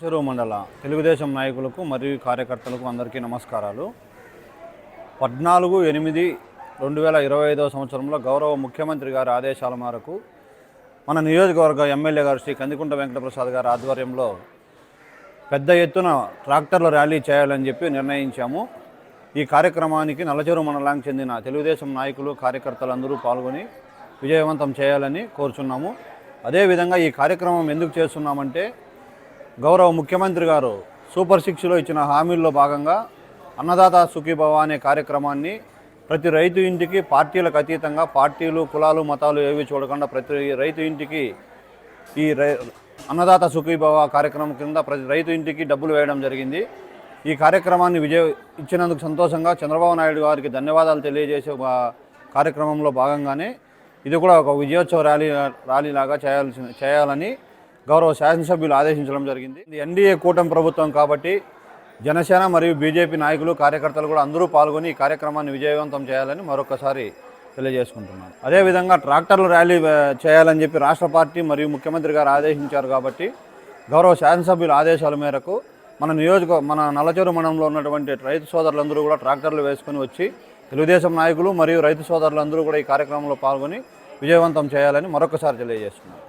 చెరువు మండల తెలుగుదేశం నాయకులకు మరియు కార్యకర్తలకు అందరికీ నమస్కారాలు. పద్నాలుగు ఎనిమిది రెండు వేల ఇరవై ఐదవ సంవత్సరంలో గౌరవ ముఖ్యమంత్రి గారి ఆదేశాల మేరకు మన నియోజకవర్గ ఎమ్మెల్యే గారు శ్రీ కందికుంట వెంకటప్రసాద్ గారి ఆధ్వర్యంలో పెద్ద ఎత్తున ట్రాక్టర్ల ర్యాలీ చేయాలని చెప్పి నిర్ణయించాము. ఈ కార్యక్రమానికి నల్లచెరువు మండలానికి చెందిన తెలుగుదేశం నాయకులు కార్యకర్తలందరూ పాల్గొని విజయవంతం చేయాలని కోరుచున్నాము. అదేవిధంగా ఈ కార్యక్రమం ఎందుకు చేస్తున్నామంటే గౌరవ ముఖ్యమంత్రి గారు సూపర్ సిక్స్లో ఇచ్చిన హామీల్లో భాగంగా అన్నదాత సుఖీభవ అనే కార్యక్రమాన్ని ప్రతి రైతు ఇంటికి పార్టీలకు అతీతంగా పార్టీలు కులాలు మతాలు ఏవి చూడకుండా ప్రతి రైతు ఇంటికి ఈ రై అన్నదాత సుఖీభవ కార్యక్రమం కింద ప్రతి రైతు ఇంటికి డబ్బులు వేయడం జరిగింది. ఈ కార్యక్రమాన్ని విజయ ఇచ్చినందుకు సంతోషంగా చంద్రబాబు నాయుడు గారికి ధన్యవాదాలు తెలియజేసే ఒక కార్యక్రమంలో భాగంగానే ఇది కూడా ఒక విజయోత్సవ ర్యాలీ ర్యాలీ లాగా చేయాల్సిన చేయాలని గౌరవ శాసనసభ్యులు ఆదేశించడం జరిగింది. ఎన్డీఏ కూటమి ప్రభుత్వం కాబట్టి జనసేన మరియు బీజేపీ నాయకులు కార్యకర్తలు కూడా అందరూ పాల్గొని ఈ కార్యక్రమాన్ని విజయవంతం చేయాలని మరొకసారి తెలియజేసుకుంటున్నాను. అదేవిధంగా ట్రాక్టర్ల ర్యాలీ చేయాలని చెప్పి రాష్ట్ర పార్టీ మరియు ముఖ్యమంత్రి గారు ఆదేశించారు కాబట్టి గౌరవ శాసనసభ్యుల ఆదేశాల మేరకు మన నియోజక మన నల్లచెరు మండలంలో ఉన్నటువంటి రైతు సోదరులందరూ కూడా ట్రాక్టర్లు వేసుకొని వచ్చి తెలుగుదేశం నాయకులు మరియు రైతు సోదరులందరూ కూడా ఈ కార్యక్రమంలో పాల్గొని విజయవంతం చేయాలని మరొకసారి తెలియజేస్తున్నారు